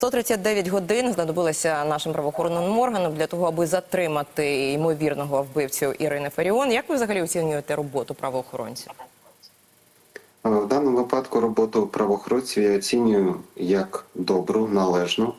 139 годин знадобилося нашим правоохоронним органам для того, аби затримати ймовірного вбивцю Ірини Фаріон. Як ви взагалі оцінюєте роботу правоохоронців? В даному випадку роботу правоохоронців я оцінюю як добру, належну.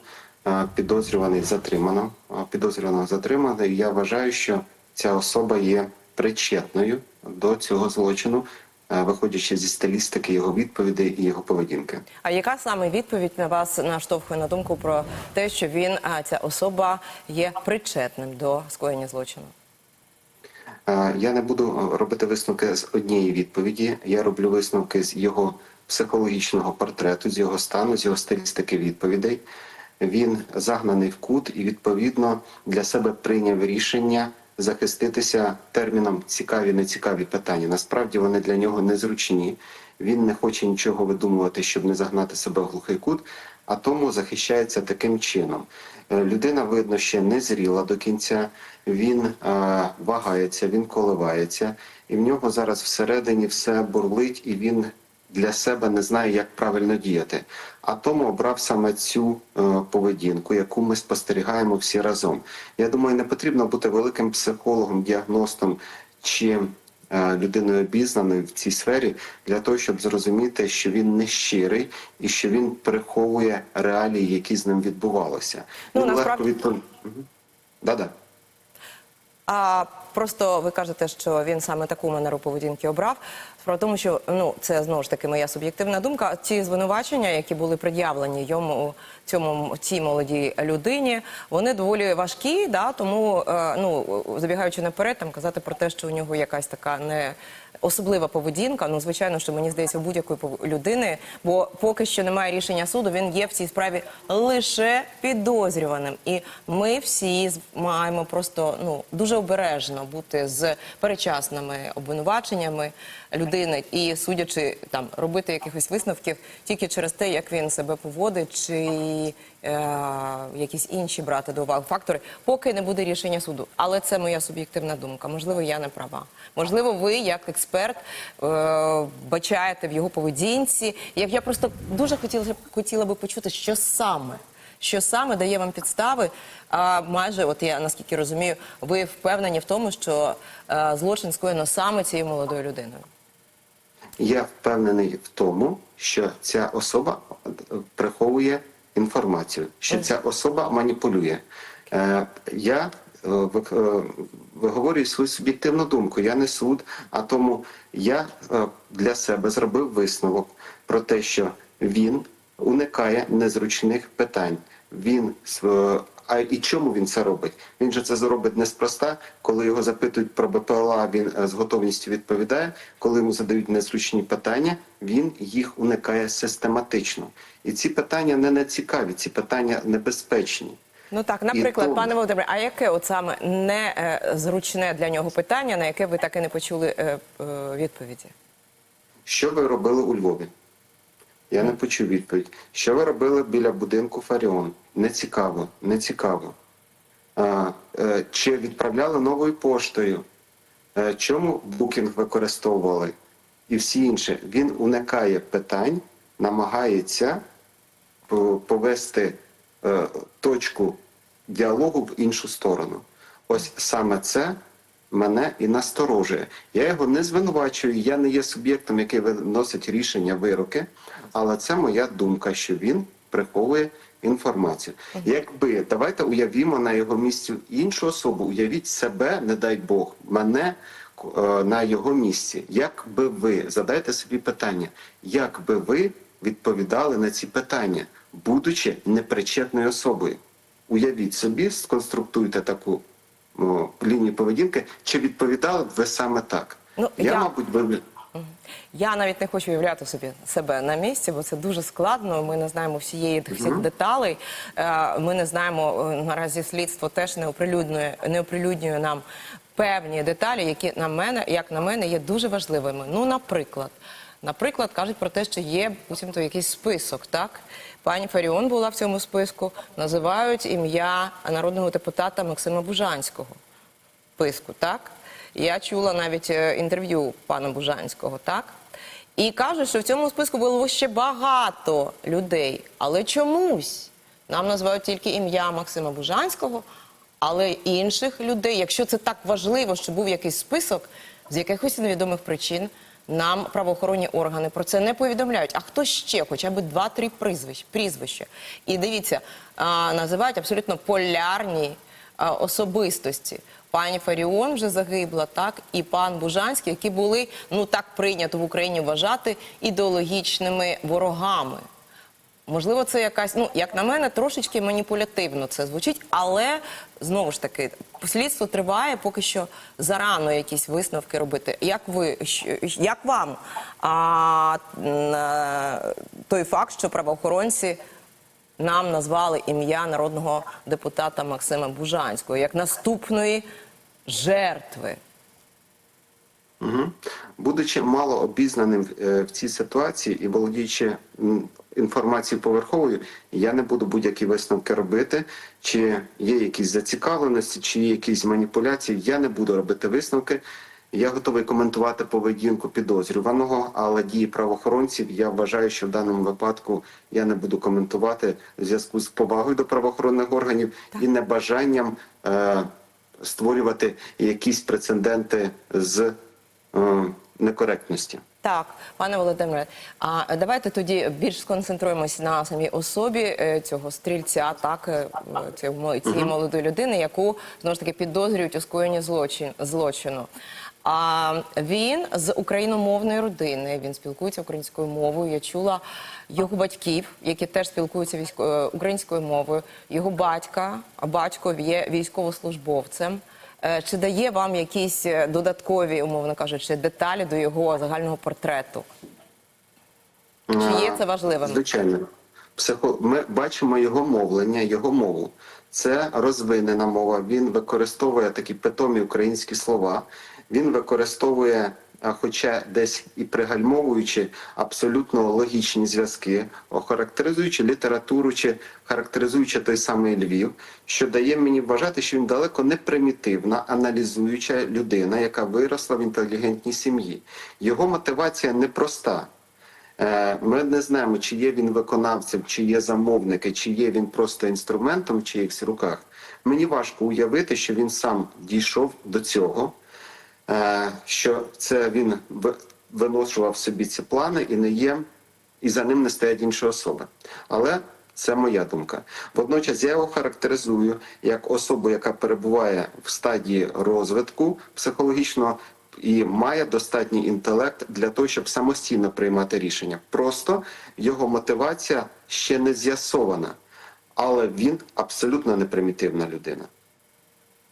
Підозрюваний затримано. Підозрюваного затримано. Я вважаю, що ця особа є причетною до цього злочину, виходячи зі стилістики його відповідей і його поведінки. А яка саме відповідь на вас наштовхує на думку про те, що він, ця особа, є причетним до скоєння злочину? Е, Я не буду е, робити висновки з однієї відповіді. Я роблю висновки з його психологічного портрету, з його стану, з його стилістики відповідей. Він загнаний в кут і відповідно для себе прийняв рішення захиститися терміном цікаві, нецікаві питання. Насправді вони для нього незручні. Він не хоче нічого видумувати, щоб не загнати себе в глухий кут, а тому захищається таким чином. Е, Людина, видно, ще не зріла до кінця. Він е, вагається, він коливається, і в нього зараз всередині все бурлить, і він для себе не знає, як правильно діяти. А тому обрав саме цю е, поведінку, яку ми спостерігаємо всі разом. Я думаю, не потрібно бути великим психологом, діагностом чи е, людиною обізнаною в цій сфері для того, щоб зрозуміти, що він не щирий і що він приховує реалії, які з ним відбувалися. Ну, Він легко насправді- відпов... Да-да. А просто ви кажете, що він саме таку манеру поведінки обрав. Справа тому, що ну це знову ж таки моя суб'єктивна думка. Ці звинувачення, які були пред'явлені йому цьому цій молодій людині, вони доволі важкі. Да, тому е, ну забігаючи наперед, там казати про те, що у нього якась така не особлива поведінка. Ну звичайно, що мені здається, будь-якої людини, бо поки що немає рішення суду. Він є в цій справі лише підозрюваним, і ми всі маємо просто ну дуже обережно бути з перечасними обвинуваченнями людини і судячи там робити якихось висновків тільки через те, як він себе поводить, чи е, якісь інші брати до уваги фактори, поки не буде рішення суду. Але це моя суб'єктивна думка. Можливо, я не права. Можливо, ви, як експерт, е, бачаєте в його поведінці. Як я просто дуже хотіла хотіла би почути, що саме. Що саме дає вам підстави? А майже, от я наскільки розумію, ви впевнені в тому, що е, злочин скоєно саме цією молодою людиною. Я впевнений в тому, що ця особа е, приховує інформацію, що ця особа маніпулює. Е, Я е, виговорюю свою суб'єктивну думку. Я не суд, а тому я для себе зробив висновок про те, що він уникає незручних питань. Він а і чому він це робить? Він же це зробить неспроста. Коли його запитують про БПЛА, він е, з готовністю відповідає. Коли йому задають незручні питання, він їх уникає систематично. І ці питання не нецікаві, ці питання небезпечні. Ну так, наприклад, тому- пане Володимире, а яке от саме не е, для нього питання, на яке ви так і не почули е, відповіді? Що ви робили у Львові? Я не почув відповідь. Що ви робили біля будинку Фаріон? Не цікаво, не цікаво. А, е, чи відправляли новою поштою? Е, чому букінг використовували? І всі інші. Він уникає питань, намагається повести е, точку діалогу в іншу сторону. Ось саме це мене і насторожує. Я його не звинувачую, я не є суб'єктом, який виносить рішення, вироки, але це моя думка, що він приховує інформацію. Якби давайте уявімо на його місці іншу особу, уявіть себе, не дай Бог, мене е, на його місці. Як би ви задайте собі питання, як би ви відповідали на ці питання, будучи непричетною особою? Уявіть собі, сконструктуйте таку о, лінію поведінки, чи відповідали б ви саме так? Ну, я, я- мабуть, би Я навіть не хочу уявляти собі себе на місці, бо це дуже складно. Ми не знаємо всієї всіх деталей. Е, Ми не знаємо е, наразі слідство теж не оприлюднює, не оприлюднює нам певні деталі, які на мене, як на мене, є дуже важливими. Ну, наприклад. Наприклад, кажуть про те, що є буцімто якийсь список, так? Пані Фаріон була в цьому списку, називають ім'я народного депутата Максима Бужанського списку, так? Я чула навіть е, інтерв'ю пана Бужанського, так? І кажуть, що в цьому списку було ще багато людей, але чомусь Нам називають тільки ім'я Максима Бужанського, але інших людей, якщо це так важливо, що був якийсь список з якихось невідомих причин. Нам правоохоронні органи про це не повідомляють. А хто ще, хоча б два-три прізвища. І дивіться, називають абсолютно полярні особистості. Пані Фаріон вже загибла, так і пан Бужанський, які були ну так прийнято в Україні вважати ідеологічними ворогами. Можливо, це якась, ну як на мене, трошечки маніпулятивно це звучить, але знову ж таки слідство триває, поки що зарано якісь висновки робити. Як ви як вам а, е, той факт, що правоохоронці нам назвали ім'я народного депутата Максима Бужанського як наступної жертви? Угу. Будучи мало обізнаним е, в цій ситуації і володіючи інформацією поверховою, я не буду будь-які висновки робити, чи є якісь зацікавленості, чи є якісь маніпуляції. Я не буду робити висновки. Я готовий коментувати поведінку підозрюваного, але дії правоохоронців я вважаю, що в даному випадку я не буду коментувати в зв'язку з повагою до правоохоронних органів і небажанням е, створювати якісь прецеденти з некоректності. Так, пане Володимире, а давайте тоді більш сконцентруємося на самій особі е, цього стрільця, так е, цього цієї молодої людини, яку знову ж таки підозрюють у скоєнні злочин злочину. А він з україномовної родини. Він спілкується українською мовою. Я чула його батьків, які теж спілкуються військо... е, українською мовою. Його батька, батько є військовослужбовцем. Е, Чи дає вам якісь е, додаткові, умовно кажучи, деталі до його загального портрету? Чи є це важливим? Звичайно. Психо... Ми бачимо його мовлення, його мову. Це розвинена мова. Він використовує такі питомі українські слова. Він використовує, хоча десь і пригальмовуючи абсолютно логічні зв'язки, охарактеризуючи літературу чи характеризуючи той самий Львів, що дає мені вважати, що він далеко не примітивна, аналізуюча людина, яка виросла в інтелігентній сім'ї. Його мотивація непроста. Е, Ми не знаємо, чи є він виконавцем, чи є замовники, чи є він просто інструментом в чиїхось руках. Мені важко уявити, що він сам дійшов до цього, що це він ви- виношував собі ці плани і не є, і за ним не стоять інші особи. Але це моя думка. Водночас я його характеризую як особу, яка перебуває в стадії розвитку психологічного і має достатній інтелект для того, щоб самостійно приймати рішення. Просто його мотивація ще не з'ясована, але він абсолютно не примітивна людина.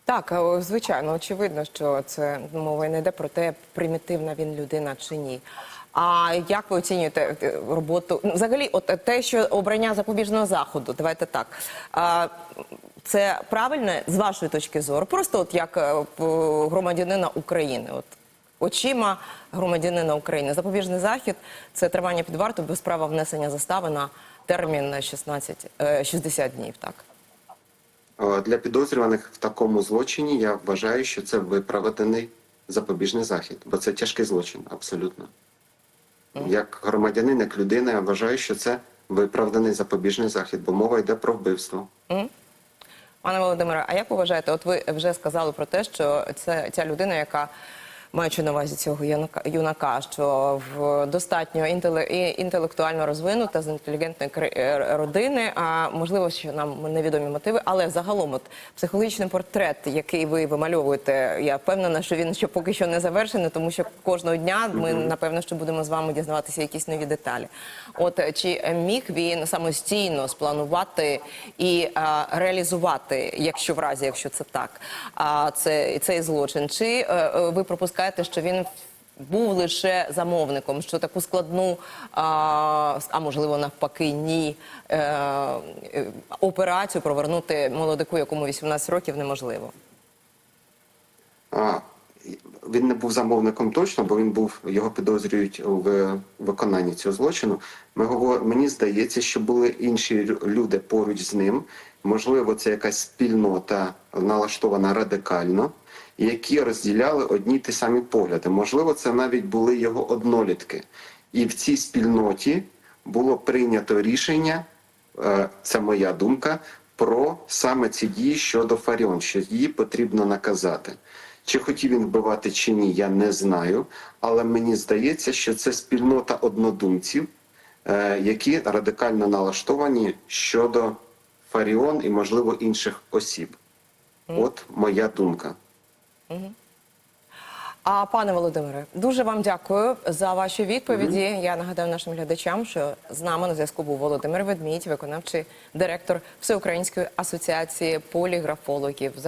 Так, е, звичайно, очевидно, що це ну, мова не йде про те, примітивна він людина чи ні. А як ви оцінюєте е, роботу? Ну, Взагалі, от те, що обрання запобіжного заходу, давайте так. Це правильне з вашої точки зору, просто от як е, громадянина України, от очима громадянина України. Запобіжний захід це тривання під вартою без права внесення застави на термін 16, е, 60 днів. Так. Е, Для підозрюваних в такому злочині я вважаю, що це виправданий запобіжний захід, бо це тяжкий злочин, абсолютно. Як громадянин, як людина, я вважаю, що це виправданий запобіжний захід, бо мова йде про вбивство. Пане Володимире, а як ви вважаєте, от ви вже сказали про те, що це ця людина, яка маючи на увазі цього юнака, що в достатньо інтеле, інтелектуально розвинута з інтелігентної е, родини, а можливо, що нам невідомі мотиви, але загалом, от психологічний портрет, який ви вимальовуєте, я впевнена, що він ще поки що не завершений, тому що кожного дня ми напевно що будемо з вами дізнаватися якісь нові деталі. От е, чи міг він самостійно спланувати і а, реалізувати, якщо в разі, якщо це так, а це цей злочин? Чи е, е, ви пропускаєте, що він був лише замовником, що таку складну, а, а можливо навпаки, ні е, е, операцію провернути молодику, якому 18 років, неможливо? А, Він не був замовником точно, бо він був його підозрюють в виконанні цього злочину. Ми говор... Мені здається, що були інші люди поруч з ним. Можливо, це якась спільнота налаштована радикально, які розділяли одні ті самі погляди. Можливо, це навіть були його однолітки. І в цій спільноті було прийнято рішення е, це моя думка, про саме ці дії щодо Фаріон, що її потрібно наказати. Чи хотів він вбивати чи ні, я не знаю. Але мені здається, що це спільнота однодумців, е, які радикально налаштовані щодо Фаріон і, можливо, інших осіб. От моя думка. А пане Володимире, дуже вам дякую за ваші відповіді. Я нагадаю нашим глядачам, що з нами на зв'язку був Володимир Ведмідь, виконавчий директор Всеукраїнської асоціації поліграфологів.